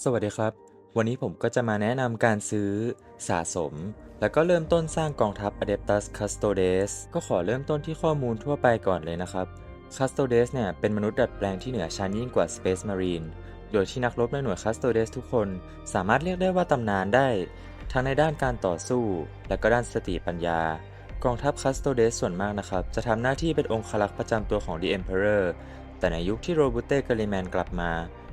สวัสดีครับ วันนี้ผมก็จะมาแนะนำการซื้อ สะสม แล้วก็เริ่มต้นสร้างกองทัพ Adeptus Custodes ก็ขอเริ่มต้นที่ข้อมูลทั่วไปก่อนเลยนะครับ Custodes เนี่ยเป็นมนุษย์ดัดแปลงที่เหนือชั้นยิ่งกว่า Space Marine โดยที่นักรบในหน่วย Custodes ทุกคนสามารถเรียกได้ว่าตำนานได้ ทั้งในด้านการต่อสู้ และก็ด้านสติปัญญา กองทัพ Custodes ส่วนมากนะครับ จะทำหน้าที่เป็นองครักษ์ประจำตัวของ The Emperor แต่ในยุคที่โรบูเต้กาลิแมนกลับมา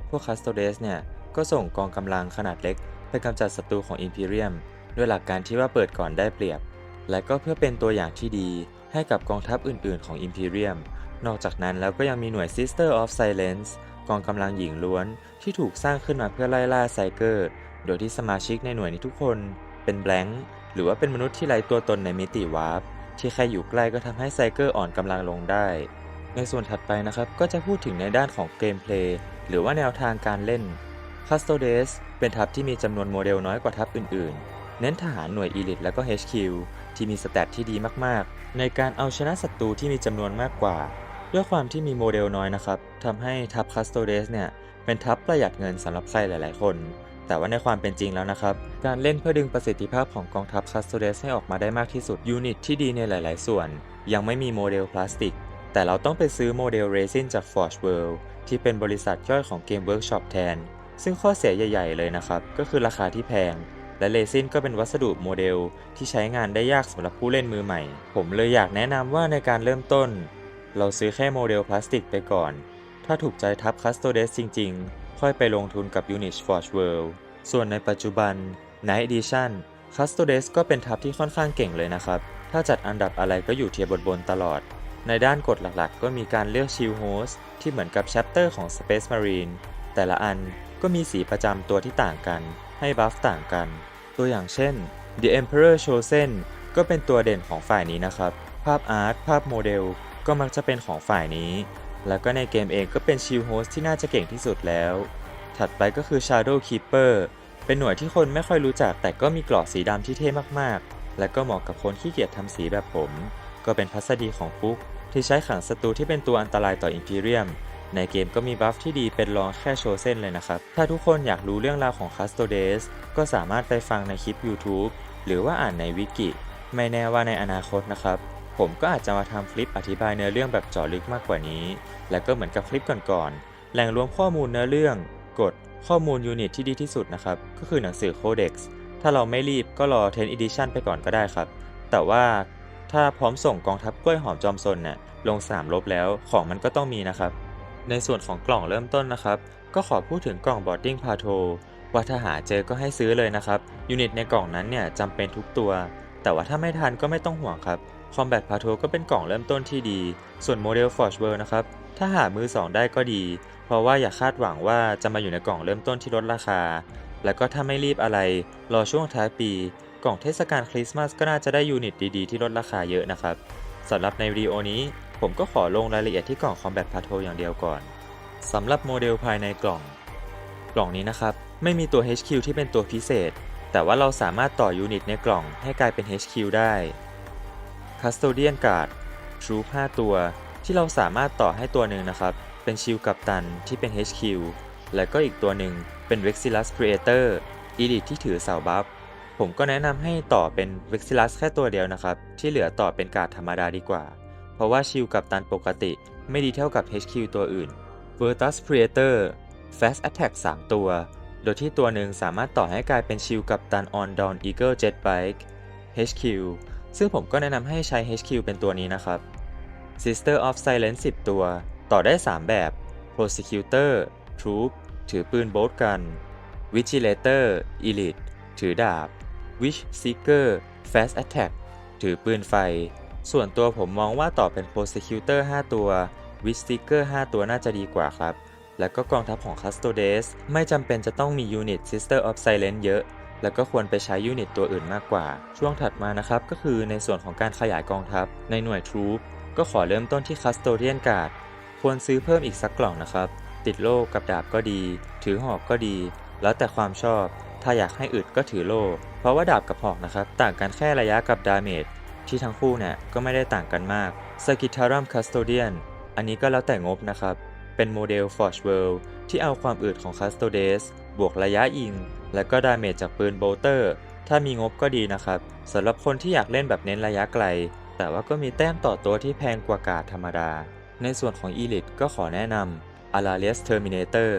พวก Custodes เนี่ย ก็ส่งกองกำลังขนาดเล็กไปกำจัดศัตรูของ Imperium ด้วยหลักการที่ว่าเปิดก่อนได้เปรียบ และก็เพื่อเป็นตัวอย่างที่ดีให้กับกองทัพอื่น ๆ ของ Imperium นอกจากนั้นแล้วก็ยังมีหน่วย Sister of Silence กองกำลังหญิงล้วนที่ถูกสร้างขึ้นมาเพื่อไล่ล่าไซเกอร์ โดยที่สมาชิกในหน่วยนี้ทุกคนเป็นแบงค์หรือว่าเป็นมนุษย์ที่ไร้ตัวตนในมิติวาร์ปที่แค่อยู่ใกล้ก็ทำให้ไซเกอร์อ่อนกำลังลงได้ ในส่วนถัดไปนะครับก็จะพูดถึงในด้านของเกมเพลย์หรือว่าแนวทางการเล่น Custodes เป็นทัพที่มีจำนวนโมเดลน้อยกว่าทัพอื่นๆ เน้นทหารหน่วย Elite และก็ HQ ที่มีสแตทที่ดีมากๆ ในการเอาชนะศัตรูที่มีจำนวนมากกว่า ด้วยความที่มีโมเดลน้อยนะครับทำให้ทัพ Custodes เนี่ย เป็นทัพประหยัดเงินสำหรับใครหลายๆ คน แต่ว่าในความเป็นจริงแล้วนะครับ การเล่นเพื่อดึงประสิทธิภาพของกองทัพ Custodes ให้ออกมาได้มากที่สุดยูนิตที่ดีในหลาย ๆ ส่วน ยังไม่มีโมเดลพลาสติก แต่เราต้องไปซื้อโมเดลเรซินจาก Forge World ที่เป็นบริษัทย่อยของ Game Workshop แทน ซึ่งข้อเสียใหญ่ ๆ เลยนะครับ ก็คือราคาที่แพง และเรซินก็เป็นวัสดุโมเดลที่ใช้งานได้ยากสำหรับผู้เล่นมือใหม่ ผมเลยอยากแนะนำว่าในการเริ่มต้น เราซื้อแค่โมเดลพลาสติกไปก่อน ถ้าถูกใจทับ Custodes จริง ๆ ค่อยไปลงทุนกับ Unit Forge World ส่วนในปัจจุบัน Night Edition Custodes ก็เป็นทัพที่ค่อนข้างเก่งเลยนะครับ ถ้าจัดอันดับอะไรก็อยู่เทียบบนๆตลอด ในด้านกฎหลักๆ ก็มีการเลือก Shield Host ที่เหมือนกับ Chapter ของ Space Marine แต่ละอัน ก็มีสีประจำตัวที่ต่างกัน ให้บัฟต่างกัน ตัวอย่างเช่น The Emperor Chosen ก็เป็นตัวเด่นของฝ่ายนี้นะครับ ภาพอาร์ต ภาพโมเดล ก็มักจะเป็นของฝ่ายนี้ แล้วก็ในเกมเองก็เป็น Shield Host ที่น่าจะเก่งที่สุดแล้ว ถัดไปก็คือ Shadow Keeper เป็นหน่วยที่คนไม่ค่อยรู้จัก แต่ก็มีกรอบสีดำที่เท่มากๆ และก็เหมาะกับคนขี้เกียจทำสีแบบผม ก็เป็นพัสดีของฟุกที่ใช้ขังศัตรูที่เป็นตัวอันตรายต่อ Imperium ในเกมก็มีบัฟที่ดีเป็นรองแค่โชเส้นเลยนะครับ ถ้าทุกคนอยากรู้เรื่องราวของ Custodes ก็สามารถไปฟังในคลิป YouTube หรือว่าอ่านในวิกิ ไม่แน่ว่าในอนาคตนะครับ ผมก็อาจจะมาทำคลิปอธิบายเนื้อเรื่องแบบเจาะลึกมากกว่านี้ และก็เหมือนกับคลิปก่อนๆ แหล่งรวมข้อมูลเนื้อเรื่อง กฎ ข้อมูลยูนิตที่ดีที่สุดนะครับ ก็คือหนังสือ Codex ถ้าเราไม่รีบก็รอ10 Edition ไปก่อนก็ได้ครับ แต่ว่าถ้าพร้อมส่งกองทัพกล้วยหอมจอมซนเนี่ยลงสนามรบแล้วของมันก็ต้องมีนะครับ ในส่วนของกล่องเริ่มต้นนะครับ ก็ขอพูดถึงกล่อง Boarding p a t r o l ว่าถ้าหาเจอก็ให้ซื้อเลยนะครับ ยูนิตในกล่องนั้นเนี่ยจำเป็นทุกตัว แต่ว่าถ้าไม่ทันก็ไม่ต้องห่วงครับ Combat p a t r o l ก็เป็นกล่องเริ่มต้นที่ดี ส่วนโมเดล Forge World นะครับ ถ้าหามือ 2 ได้ก็ดี เพราะว่าอย่าคาดหวังว่าจะมาอยู่ในกล่องเริ่มต้นที่ลดราคา แล้วก็ถ้าไม่รีบอะไร รอช่วงท้ายปี กล่องเทศกาลคริสต์มาสก็น่าจะได้ยูนิตดีๆที่ลดราคาเยอะนะครับสำหรับในวิดีโอนี้ ผมก็ขอลงรายละเอียดที่กล่อง Combat p a t r o l อย่างเดียวก่อนสำหรับโมเดลภายในกล่อง กล่องนี้นะครับ ไม่มีตัว HQ ที่เป็นตัวพิเศษ แต่ว่าเราสามารถต่อยูนิตในกล่องให้กลายเป็น HQ ได้ Custodian Guard Troop 5ตัว ที่เราสามารถต่อให้ตัวหนึ่งนะครับ เป็นชิลกัปตันที่เป็น HQ และก็อีกตัวหนึ่งเป็น Vexillus Creator Elite ที่ถือเสาบัฟผมก็แนะนำให้ต่อเป็น Vexillus แค่ตัวเดียวนะครับ ที่เหลือต่อเป็นการ์ดธรรมดาดีกว่า ราะว่าชิลกัปตันปกติไม่ดีเท่ากับ HQ ตัวอื่น Virtus Creator Fast Attack 3 ตัว โดยที่ตัวหนึ่งสามารถต่อให้กลายเป็นชิลกัปตัน On Down Eagle Jet Bike HQ ซึ่งผมก็แนะนำให้ใช้ HQ เป็นตัวนี้นะครับ Sister of Silence 10 ตัว ต่อได้ 3 แบบ Prosecutor Troop ถือปืนโบลกัน Vigilator Elite ถือดาบ Witch Seeker Fast Attack ถือปืนไฟ ส่วนตัวผมมองว่าต่อเป็น Prosecutor 5 ตัว Witch Seeker 5 ตัวน่าจะดีกว่าครับ และก็กองทัพของ Custodes ไม่จำเป็นจะต้องมียูนิต Sister of Silence เยอะ แล้วก็ควรไปใช้ยูนิตตัวอื่นมากกว่า ช่วงถัดมานะครับก็คือในส่วนของการขยายกองทัพในหน่วย Troop ก็ขอเริ่มต้นที่ Custodian Guard ควรซื้อเพิ่มอีกสักกล่องนะครับ ติดโล่กับดาบก็ดี ถือหอกก็ดี แล้วแต่ความชอบ ถ้าอยากให้อึดก็ถือโล่ เพราะว่าดาบกับหอกนะครับ ต่างกันแค่ระยะกับดาเมจ ที่ทั้งคู่เนี่ยก็ไม่ได้ต่างกันมาก s a g i t t a r u m Custodian อันนี้ก็แล้วแต่งบนะครับ เป็นโมเดล Forge World ที่เอาความอึดของ Custodes บวกระยะยิง และก็ดาเมจจากปืนโบลเตอร์ ถ้ามีงบก็ดีนะครับสำหรับคนที่อยากเล่นแบบเน้นระยะไกล แต่ว่าก็มีแต้มต่อตัวที่แพงกว่ากาดธรรมดา ในส่วนของ Elite ก็ขอแนะนำ a l a r i u s Terminator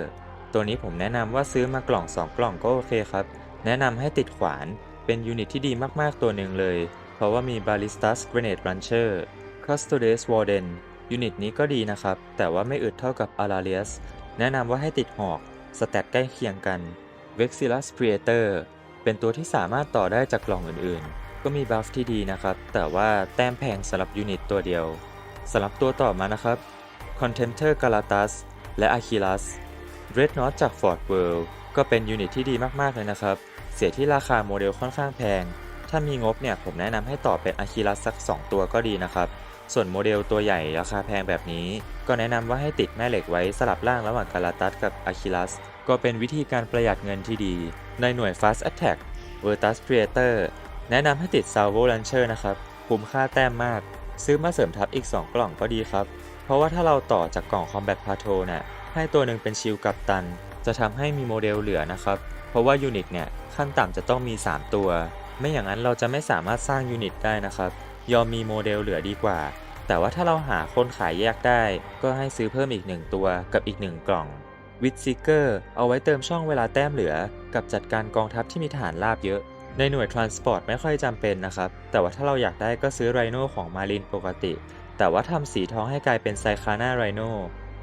ตัวนี้ผมแนะนำว่าซื้อมากล่อง 2 กล่องก็โอเคครับ แนะนำให้ติดขวาน เป็นยูนิตที่ดีมากๆตัวหนึ่งเลย ราะว่ามี Ballistas Grenade Launcher Custodes Warden ยูนิตนี้ก็ดีนะครับ แต่ว่าไม่อึดเท่ากับ a l a r i u s แนะนำว่าให้ติดหอก สแตทใกล้เคียงกัน Vexillus Predator เป็นตัวที่สามารถต่อได้จากกล่องอื่นๆ ก็มีบัฟที่ดีนะครับ แต่ว่าแต้มแพงสำหรับยูนิตตัวเดียวสำหรับตัวต่อมานะครับ Contemptor Galatas และ Achilles Red Knot จาก Fort World ก็เป็นยูนิตที่ดีมากๆเลยนะครับ เสียที่ราคาโมเดลค่อนข้างแพง ถ้ามีงบเนี่ยผมแนะนำให้ต่อเป็น Achilles สัก 2 ตัวก็ดีนะครับ ส่วนโมเดลตัวใหญ่ราคาแพงแบบนี้ ก็แนะนำว่าให้ติดแม่เหล็กไว้สลับล่างระหว่างกาลาตัสกับ Achilles ก็เป็นวิธีการประหยัดเงินที่ดี ในหน่วย Fast Attack Vertus Predator แนะนำให้ติด Salvo Launcher นะครับ คุ้มค่าแต้มมาก ซื้อมาเสริมทับอีก 2 กล่องก็ดีครับ เพราะว่าถ้าเราต่อจากกล่อง Combat Patrol เนี่ยให้ตัวหนึ่งเป็นชิลกับตัน จะทำให้มีโมเดลเหลือนะครับ เพราะว่ายูนิตเนี่ยขั้นต่ำจะต้องมี 3 ตัว ไม่อย่างนั้นเราจะไม่สามารถสร้างยูนิตได้นะครับ ยอมมีโมเดลเหลือดีกว่า แต่ว่าถ้าเราหาคนขายแยกได้ ก็ให้ซื้อเพิ่มอีก 1 ตัวกับอีก 1 กล่องวิดซิเกอร์เอาไว้เติมช่องเวลาแต้มเหลือ กับจัดการกองทัพที่มีฐานราบเยอะ ในหน่วย Transport ไม่ค่อยจำเป็นนะครับ แต่ว่าถ้าเราอยากได้ก็ซื้อไรโนของมารินปกติ แต่ว่าทำสีทองให้กลายเป็นไซคาน่าไรโน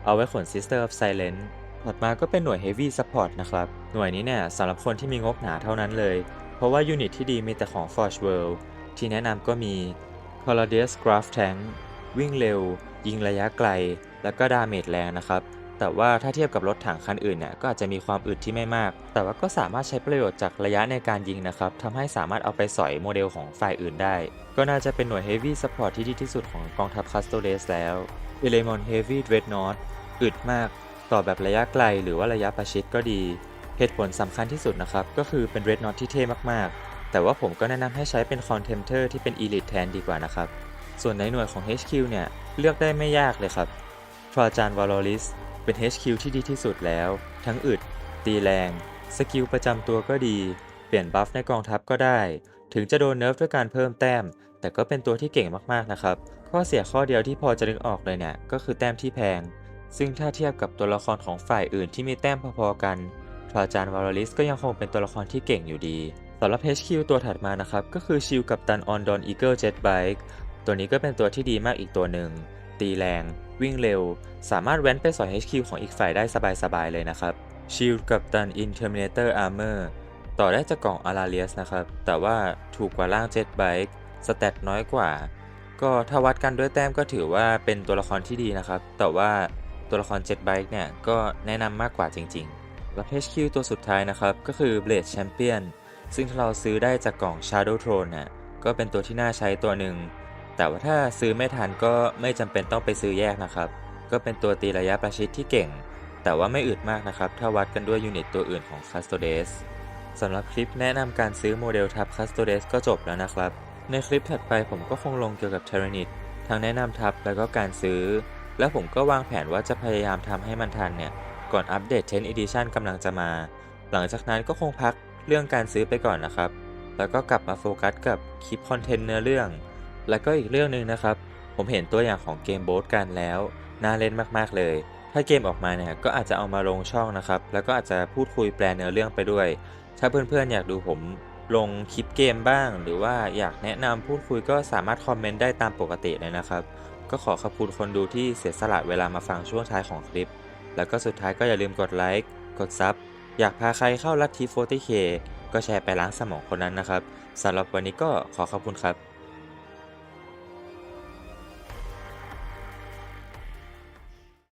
เอาไว้ขน Sister of Silence ถัดมาก็เป็นหน่วย Heavy Support นะครับ หน่วยนี้เนี่ยสำหรับคนที่มีงบหนาเท่านั้นเลย เพราะว่ายูนิตที่ดีมีแต่ของ Forge World ที่แนะนำก็มี c o l o d i u s Graph Tank วิ่งเร็ว ยิงระยะไกล แล้วก็ดาเมจแรงนะครับ แต่ว่าถ้าเทียบกับรถถังคันอื่นเนี่ยก็อาจจะมีความอึดที่ไม่มาก แต่ว่าก็สามารถใช้ประโยชน์จากระยะในการยิงนะครับทำให้สามารถเอาไปสอยโมเดลของฝ่ายอื่นได้ ก็น่าจะเป็นหน่วย Heavy Support ที่ดีที่สุดของกองทัพ Custodes แล้ว e l e m o n Heavy Dreadnought อึดมาก ต่อแบบระยะไกลหรือว่าระยะประชิดก็ดี เหตุผลสำคัญที่สุดนะครับ ก็คือเป็น Red Knot ที่เท่มากๆ แต่ว่าผมก็แนะนำให้ใช้เป็น Contemptor ที่เป็น Elite แทนดีกว่านะครับ ส่วนในหน่วยของ HQ เนี่ย เลือกได้ไม่ยากเลยครับ Trajan Valoris เป็น HQ ที่ดีที่สุดแล้ว ทั้งอึด ตีแรง สกิลประจำตัวก็ดี เปลี่ยนบัฟในกองทัพก็ได้ ถึงจะโดนเนิร์ฟด้วยการเพิ่มแต้ม แต่ก็เป็นตัวที่เก่งมากๆนะครับ ข้อเสียข้อเดียวที่พอจะนึกออกเลยเนี่ย ก็คือแต้มที่แพง ซึ่งถ้าเทียบกับตัวละครของฝ่ายอื่นที่มีแต้มพอๆกัน ทราจานวาลลิสก็ยังคงเป็นตัวละครที่เก่งอยู่ดีสำหรับ HQ ตัวถัดมานะครับ ก็คือชิลกับตันออนดอนอีเกิลเจ็ตไบค์ตัวนี้ก็เป็นตัวที่ดีมากอีกตัวหนึ่ง ตีแรง วิ่งเร็ว สามารถแว้นไปสอย HQ ของอีกฝ่ายได้สบายๆเลยนะครับชิลกับตันอินเทอร์มินเตอร์อาร์เมอร์ต่อได้จากกล่องอาราเลียสนะครับ แต่ว่าถูกกว่าล่างเจ็ตไบค์สเตตน้อยกว่า ก็ถ้าวัดกันด้วยแต้มก็ถือว่าเป็นตัวละครที่ดีนะครับ แต่ว่าตัวละครเจ็ตไบค์เนี่ยก็แนะนำมากกว่าจริงๆ แล้ว HQ ตัวสุดท้ายนะครับ ก็คือ Blade Champion ซึ่งถ้าเราซื้อได้จากกล่อง Shadow Throne น่ะก็เป็นตัวที่น่าใช้ตัวหนึ่ง แต่ว่าถ้าซื้อไม่ทันก็ไม่จำเป็นต้องไปซื้อแยกนะครับ ก็เป็นตัวตีระยะประชิดที่เก่ง แต่ว่าไม่อึดมากนะครับ ถ้าวัดกันด้วยยูนิตตัวอื่นของ Custodes สำหรับคลิปแนะนำการซื้อโมเดลทับ Custodes ก็จบแล้วนะครับ ในคลิปถัดไปผมก็คงลงเกี่ยวกับ t y r a n i t ทั้งแนะนำทับแล้วก็การซื้อ แล้วผมก็วางแผนว่าจะพยายามทำให้มันทันเนี่ย ก่อนอัปเดต10 Edition กำลังจะมา หลังจากนั้นก็คงพักเรื่องการซื้อไปก่อนนะครับ แล้วก็กลับมาโฟกัสกับคลิปคอนเทนต์เนื้อเรื่อง แล้วก็อีกเรื่องหนึ่งนะครับ ผมเห็นตัวอย่างของเกมโบ๊ทกันแล้ว น่าเล่นมากๆเลย ถ้าเกมออกมาเนี่ยก็อาจจะเอามาลงช่องนะครับ แล้วก็อาจจะพูดคุยแปลเนื้อเรื่องไปด้วย ถ้าเพื่อนๆ อยากดูผมลงคลิปเกมบ้าง หรือว่าอยากแนะนำพูดคุยก็สามารถคอมเมนต์ได้ตามปกติเลยนะครับ ก็ขอขอบคุณคนดูที่เสียสละเวลามาฟังช่วงท้ายของคลิป แล้วก็สุดท้ายก็อย่าลืมกดไลค์ กดซับ อยากพาใครเข้าลัทธิ 40K ก็แชร์ไปล้างสมองคนนั้นนะครับสำหรับวันนี้ก็ขอขอบคุณครับ